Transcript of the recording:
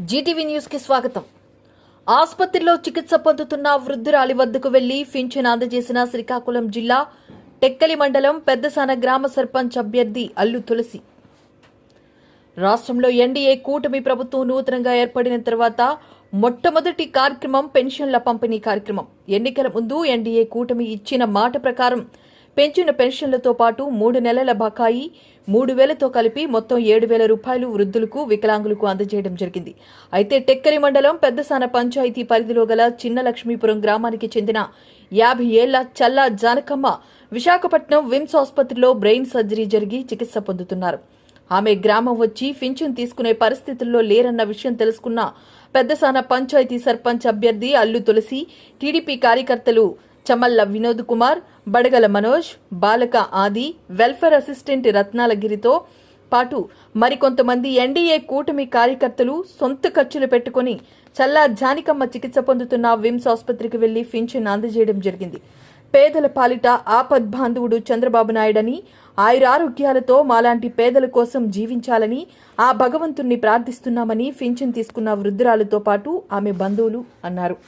Zee TV న్యూస్కి స్వాగతం. ఆసుపత్రిలో చికిత్స పొందుతున్న వృద్ధురాలి వద్దకు వెళ్ళి ఫించన్ అందజేసిన శ్రీకాకుళం జిల్లా టెక్కలి మండలం పెద్దసాన గ్రామ సర్పంచ్ అభ్యర్థి అల్లు తులసి. రాష్ట్రంలో ఎన్డీఏ కూటమి ప్రభుత్వం నూతనంగా ఏర్పడిన తర్వాత మొట్టమొదటి కార్యక్రమం పెన్షన్ల పంపిణీ కార్యక్రమం. ఎన్నికల ముందు ఎన్డీఏ కూటమి ఇచ్చిన మాట ప్రకారం పెంచిన పెన్షన్లతో పాటు మూడు నెలల బకాయి మూడు వేలతో కలిపి మొత్తం ఏడు వేల రూపాయలు వృద్ధులకు వికలాంగులకు అందజేయడం జరిగింది. అయితే టెక్కరి మండలం పెద్దసాన పంచాయతీ పరిధిలో గల చిన్న లక్ష్మీపురం గ్రామానికి చెందిన యాభై ఏళ్ళ చల్లా జానకమ్మ విశాఖపట్నం విమ్స్ ఆసుపత్రిలో బ్రెయిన్ సర్జరీ జరిగి చికిత్స పొందుతున్నారు. ఆమె గ్రామం వచ్చి ఫించన్ తీసుకునే పరిస్థితుల్లో లేరన్న విషయం తెలుసుకున్న పెద్దసాన పంచాయతీ సర్పంచ్ అభ్యర్థి అల్లు తులసి టీడీపీ కార్యకర్తలు చమల్ల వినోద్ కుమార్ బడగల మనోజ్ బాలక ఆది వెల్ఫేర్ అసిస్టెంట్ రత్నాలగిరితో పాటు మరికొంతమంది ఎన్డీఏ కూటమి కార్యకర్తలు సొంత ఖర్చులు పెట్టుకుని చల్లా జానికమ్మ చికిత్స పొందుతున్న విమ్స్ ఆసుపత్రికి వెళ్ళి పింఛన్ అందజేయడం జరిగింది. పేదల పాలిట ఆపద్ బాంధవుడు చంద్రబాబు నాయుడని ఆయురారోగ్యాలతో మాలాంటి పేదల కోసం జీవించాలని ఆ భగవంతుణ్ణి ప్రార్థిస్తున్నామని పింఛన్ తీసుకున్న వృద్ధురాలతో పాటు ఆమె బంధువులు అన్నారు.